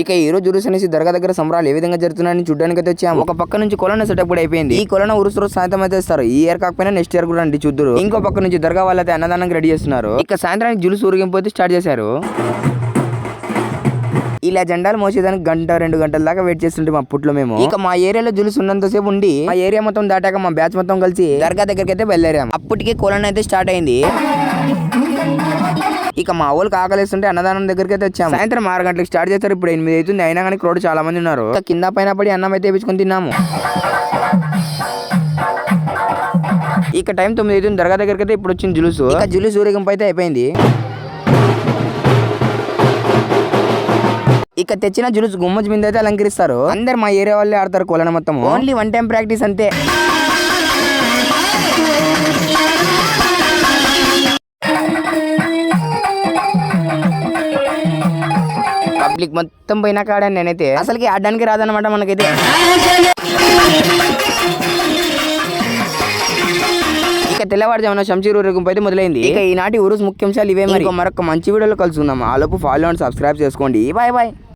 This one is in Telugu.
ఇక ఈ రోజు ఉరుసు అనేసి దర్గా దగ్గర సంబరాలు ఏ విధంగా జరుగుతున్నాయని చూడడానికి అయితే వచ్చాము ఒక పక్క నుంచి కొలన సెటప్ కూడా అయిపోయింది. ఈ కొలన ఉరుసు రోజు సాయంత్రం అయితే ఇస్తారు. ఈ ఇయర్ కాకపోయినా నెక్స్ట్ ఇయర్ కూడా అండి చూద్దరు. ఇంకో పక్క నుంచి దర్గా వాళ్ళు అయితే అన్నదానానికి రెడీ చేస్తున్నారు. ఇక సాయంత్రానికి జులుసు ఊరిగింపు అయితే స్టార్ట్ చేశారు. ఇలా జెండాలు మోసేదానికి గంట రెండు గంటల దాకా వెయిట్ చేస్తుంటే మా పుట్లో మేము. ఇక మా ఏరియాలో జులుసు ఉన్నంతసేపు ఉండి మా ఏరియా మొత్తం దాటాక మా బ్యాచ్ మొత్తం కలిసి దర్గా దగ్గరికి అయితే బయలుదేరాము అప్పటికే కొలన అయితే స్టార్ట్ అయింది. ఇక మా ఊళ్ళకి ఆకలిస్తుంటే అన్నదానం దగ్గరికి అయితే వచ్చాము సాయంత్రం ఆరు గంటలకు స్టార్ట్ చేస్తారు. ఇప్పుడు ఎనిమిది అవుతుంది. అయినా కానీ క్రౌడ్ చాలా మంది ఉన్నారు. కింద పైన పడి అన్నం అయితే వేపించుకొని తిన్నాము. ఇక టైం తొమ్మిది అవుతుంది. దర్గా దగ్గరికి అయితే ఇప్పుడు వచ్చింది జులుసు. ఇక జులుసు ఊరేగింపు అయితే అయిపోయింది. ఇక తెచ్చిన జులుసు గుమ్మజ్ మీద అయితే అలంకరిస్తారు. అందరు మా ఏరియా వాళ్ళే ఆడతారు కోలన మొత్తం ఓన్లీ వన్ టైం ప్రాక్టీస్ అంతే. పబ్లిక్ మొత్తం పోయినా కాడాను నేనైతే. అసలుకి ఆడడానికి రాదనమాట మనకైతే. ఇక తెల్లవారుజామున శంషీర్ ఊరేగింపు అయితే మొదలైంది. ఇక ఈనాటి ఊరు ముఖ్యాంశాలు ఇవే మరి. మరొక మంచి వీడియోలో కలుసుకుందాం. ఆ లోపు ఫాలో అండ్ సబ్స్క్రైబ్ చేసుకోండి. Bye bye